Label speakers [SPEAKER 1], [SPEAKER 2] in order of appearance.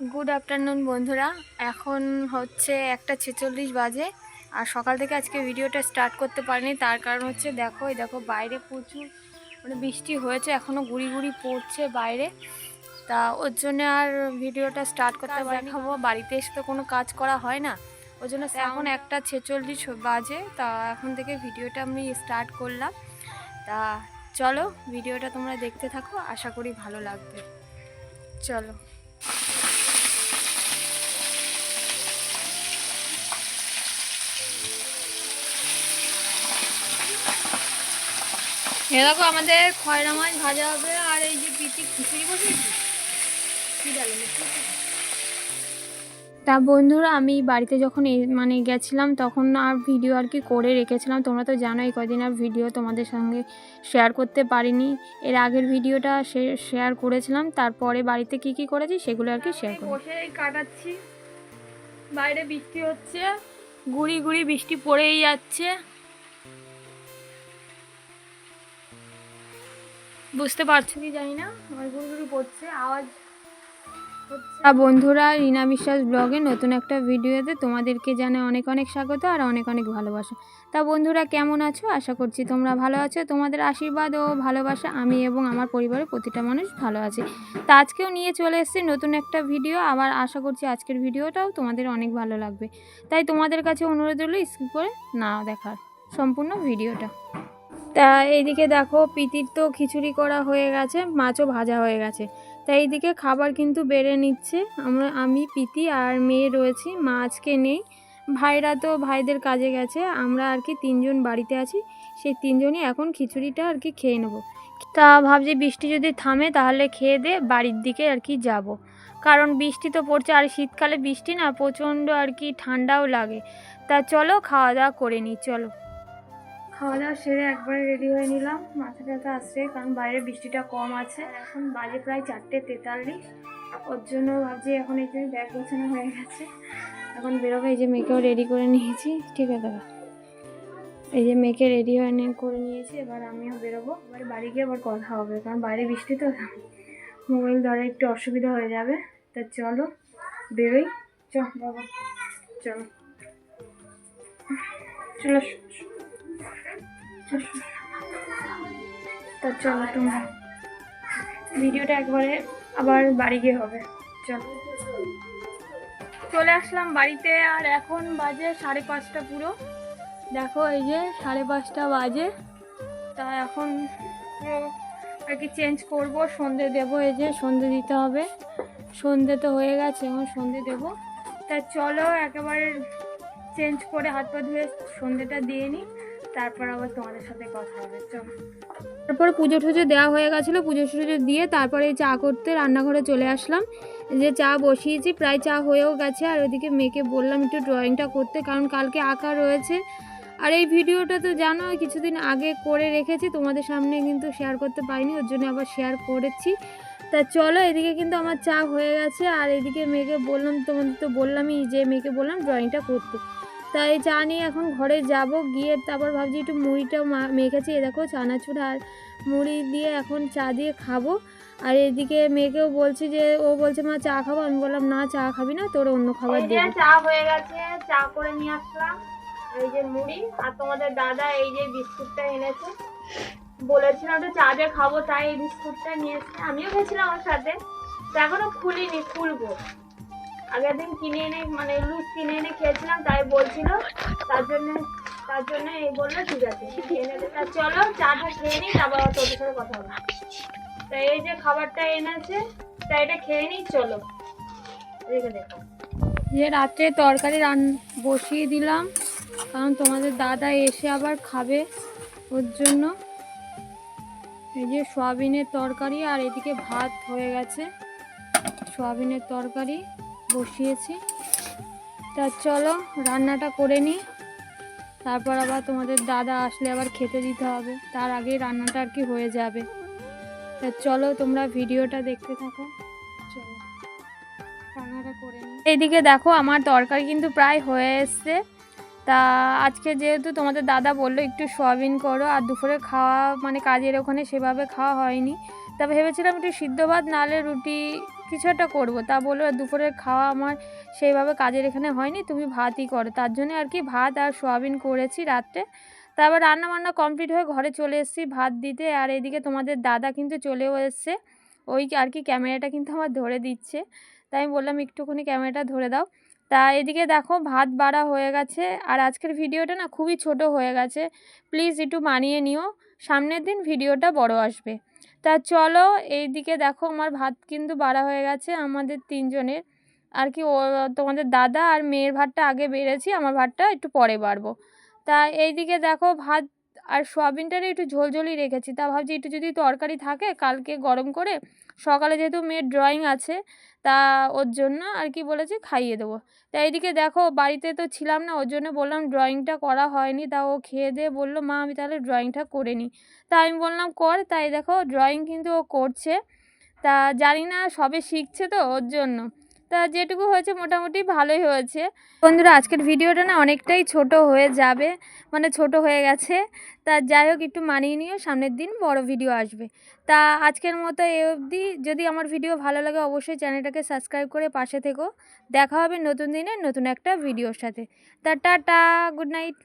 [SPEAKER 1] Good afternoon বন্ধুরা। এখন হচ্ছে একটা ছেচল্লিশ বাজে। আর সকাল থেকে আজকে ভিডিওটা স্টার্ট করতে পারিনি। তার কারণ হচ্ছে দেখো এই দেখো বাইরে প্রচুর মানে বৃষ্টি হয়েছে। এখনও গুড়ি গুড়ি পড়ছে বাইরে। তা ওর জন্য আর ভিডিওটা স্টার্ট করতে পারিনি। খাব বাড়িতে এসে তো কোনো কাজ করা হয় না। ওই জন্য এখন একটা ছেচল্লিশ বাজে। তা এখন থেকে ভিডিওটা আমি স্টার্ট করলাম। তা চলো ভিডিওটা তোমরা দেখতে থাকো। আশা করি ভালো লাগবে। চলো। এ দেখো আমাদের খয়রা মাছ ভাজা হবে আর এই যে পিটি খিচুড়ি বসেছি কি ডালে তা বন্ধুরা আমি বাড়িতে যখন মানে গেছিলাম তখন আর ভিডিও আর কি করে রেখেছিলাম তোমরা তো জানো এই কদিন আর ভিডিও তোমাদের সঙ্গে শেয়ার করতে পারিনি। এর আগের ভিডিওটা শেয়ার করেছিলাম তারপরে বাড়িতে কি কি করেছি সেগুলো আর কি শেয়ার করি কাটাচ্ছি বাইরে বৃষ্টি হচ্ছে গুড়ি গুড়ি বৃষ্টি পড়েই যাচ্ছে। বুঝতে পারছ কি জানি না। আমার গুড়ি গুড়ি পড়ছে, আওয়াজ বন্ধুরা, রিনা বিশ্বাস ব্লগে নতুন একটা ভিডিওতে তোমাদেরকে জানে অনেক অনেক স্বাগত আর অনেক অনেক ভালোবাসা। তা বন্ধুরা, কেমন আছো? আশা করছি তোমরা ভালো আছো। তোমাদের আশীর্বাদ ও ভালোবাসা আমি এবং আমার পরিবারের প্রতিটা মানুষ ভালো আছে। তা আজকেও নিয়ে চলে এসেছি নতুন একটা ভিডিও। আবার আশা করছি আজকের ভিডিওটাও তোমাদের অনেক ভালো লাগবে। তাই তোমাদের কাছে অনুরোধ হলো স্কিপ করে না দেখার সম্পূর্ণ ভিডিওটা। তা এইদিকে দেখো পিতির তো খিচুড়ি করা হয়ে গেছে, মাছও ভাজা হয়ে গেছে। তা এইদিকে খাবার কিন্তু বেড়ে নিচ্ছে। আমরা, আমি, পিতি আর মেয়ে রয়েছি, মা আজকে নেই। ভাইরা তো ভাইদের কাজে গেছে, আমরা আর কি তিনজন বাড়িতে আছি, সেই তিনজনই এখন খিচুড়িটা আর কি খেয়ে নেব। তা ভাবছি বৃষ্টি যদি থামে তাহলে খেয়ে দে, বাড়ির দিকে আর কি যাব। কারণ বৃষ্টি তো পড়ছে, আর শীতকালে বৃষ্টি না, প্রচণ্ড আর কি ঠান্ডাও লাগে। তা চলো খাওয়া দাওয়া করে নিই, চলো। খাওয়া দাওয়া সেরে একবারে রেডি হয়ে নিলাম। মাথা ব্যথা আসছে কারণ বাইরে বৃষ্টিটা কম আছে। এখন বাজে প্রায় চারটে তেতাল্লিশ। ওর জন্য ভাবছি এখন যে ব্যাগ গোছানো হয়ে গেছে। এখন বেরোবো, এই যে মেয়েকেও রেডি করে নিয়েছি, ঠিক আছে? দাদা এই যে মেয়েকে রেডি হয়ে নিয়ে করে নিয়েছি, এবার আমিও বেরোবো। এবার বাড়ি গিয়ে আবার কথা হবে, কারণ বাইরে বৃষ্টি তো। মোবাইল ধরে একটু অসুবিধা হয়ে যাবে। তা চলো, বেরোই। চ, বাবা। চলো। চলো তা চলো তোমরা ভিডিওটা একবারে আবার বাড়ি গিয়ে হবে। চলো। চলে আসলাম বাড়িতে আর এখন বাজে সাড়ে পাঁচটা পুরো। দেখো এই যে সাড়ে পাঁচটা বাজে। তা এখন আর কি চেঞ্জ করব। সন্ধে দেবো এই যে, সন্ধে দিতে হবে। সন্ধে তো হয়ে গেছে, এখন সন্ধে দেবো। তা চলো একেবারে চেঞ্জ করে হাত পা ধুয়ে সন্ধেটা দিয়ে নিই তারপর আবার তোমাদের সাথে কথা হবে তারপর পুজো টুজো দেওয়া হয়ে গেছিল, পুজো টুজো দিয়ে তারপরে চা করতে রান্নাঘরে চলে আসলাম। যে চা বসিয়েছি, প্রায় চা হয়েও গেছে, আর ওইদিকে মেয়েকে বললাম একটু ড্রয়িংটা করতে, কারণ কালকে আঁকা রয়েছে। আর এই ভিডিওটা তো জানো, কিছুদিন আগে করে রেখেছি, তোমাদের সামনে কিন্তু শেয়ার করতে পারিনি, ওর জন্য আবার শেয়ার করেছি। তা চলো, এদিকে কিন্তু আমার চা হয়ে গেছে, আর এদিকে মেয়েকে বললাম, তোমাদের তো বললামই যে মেয়েকে বললাম ড্রয়িংটা করতে। তাই চা নিয়ে এখন ঘরে যাব গিয়ে তারপর ভাবছি একটু মুড়িটা মা- মেখেছি। এ দেখো চানাচুর আর মুড়ি দিয়ে এখন চা দিয়ে খাব। আর এদিকে মেয়েকেও বলছি যে ও বলছে মা চা খাব? আমি বললাম না চা খাবি না তোর অন্য খাবার দিয়ে
[SPEAKER 2] চা হয়ে গেছে চা করে নিয়ে আসলাম। এই যে মুড়ি আর তোমাদের দাদা এই যে বিস্কুটটা এনেছে। বলেছিলাম তো চা দিয়ে খাব তাই এই বিস্কুটটা নিয়ে এসেছে আমিও গেছিলাম আমার সাথে। তো এখনও খুলিনি খুলবো। আগের দিন কিনে এনে মানে লুজ কিনে এনে খেয়েছিলাম, তাই বলছিল। তার জন্য তার জন্য এই বলল, ঠিক আছে নেবে। তা চলো চাটা খেয়ে নিই, তারপর তোদের সাথে কথা হবে। তা এই যে খাবারটা এনেছে, তা এটা খেয়ে নিই, চলো। রেখে দেখো।
[SPEAKER 1] যে রাত্রে তরকারি রান, বসিয়ে দিলাম, কারণ তোমাদের দাদা এসে আবার খাবে ওর জন্য। এই যে সয়াবিনের তরকারি, আর এদিকে ভাত হয়ে গেছে, সয়াবিনের তরকারি। বসিয়েছি। তা চলো, রান্নাটা করে নিই। তারপর আবার তোমাদের দাদা আসলে আবার খেতে দিতে হবে। তার আগে রান্নাটা আর কি হয়ে যাবে। তা চলো, তোমরা ভিডিওটা দেখতে থাকো। নিই। এইদিকে দেখো, আমার তরকারি কিন্তু প্রায় হয়ে এসছে। তা আজকে যেহেতু তোমাদের দাদা বলল, একটু সোয়াবিন করো, আর দুপুরে খাওয়া মানে কাজের ওখানে সেভাবে খাওয়া হয়নি। তা ভেবেছিলাম একটু সিদ্ধ ভাত, নাহলে রুটি কিছু একটা করব। তা বলল দুপুরের খাওয়া আমার সেইভাবে কাজের এখানে হয়নি, তুমি ভাতই করো। তার জন্য আর কি ভাত আর সোয়াবিন করেছি রাত্রে। তারপর রান্না বান্না কমপ্লিট হয়ে ঘরে চলে এসেছি ভাত দিতে। আর এদিকে তোমাদের দাদা কিন্তু চলেও এসছে। ওই আর কি ক্যামেরাটা কিন্তু আমার ধরে দিচ্ছে। তাই আমি বললাম, একটুখানি ক্যামেরাটা ধরে দাও। তা এদিকে দেখো ভাত বাড়া হয়ে গেছে। আর আজকের ভিডিওটা না খুবই ছোট হয়ে গেছে। প্লিজ একটু মানিয়ে নিও। সামনের দিন ভিডিওটা বড় আসবে। তা চলো এই দিকে দেখো আমার ভাত কিন্তু বাড়া হয়ে গেছে, আমাদের তিনজনের। আর কি ও, তোমাদের দাদা আর মেয়ের ভাতটা আগে বেড়েছি, আমার ভাতটা একটু পরে বাড়বো। তা এই দিকে দেখো ভাত আর সোয়াবিনটারে একটু ঝোলঝোলই রেখেছি। তা ভাবছি একটু যদি তরকারি থাকে কালকে গরম করে, সকালে যেহেতু মেয়ের ড্রয়িং আছে, তা ওর জন্য আর কি বলেছে খাইয়ে দেবো। তা এইদিকে দেখো বাড়িতে তো ছিলাম না, ওর জন্য বললাম ড্রয়িংটা করা হয়নি, তা ও খেয়ে দিয়ে বলল, মা, আমি তাহলে ড্রয়িংটা করে নিই। তা আমি বললাম, কর। তাই দেখো ড্রয়িং কিন্তু ও করছে। তা জানি না সবে শিখছে তো ওর জন্য। তা যেটুকু হয়েছে মোটামুটি ভালোই হয়েছে। বন্ধুরা, আজকের ভিডিওটা না অনেকটাই ছোট হয়ে যাবে মানে ছোট হয়ে গেছে। তা যাই হোক, একটু মানিয়ে নিও, সামনের দিন বড় ভিডিও আসবে। তা আজকের মতো এ অবধি। যদি আমার ভিডিও ভালো লাগে, অবশ্যই চ্যানেলটাকে সাবস্ক্রাইব করে পাশে থেকো। দেখা হবে নতুন দিনে নতুন একটা ভিডিওর সাথে। তা টাটা, গুড নাইট।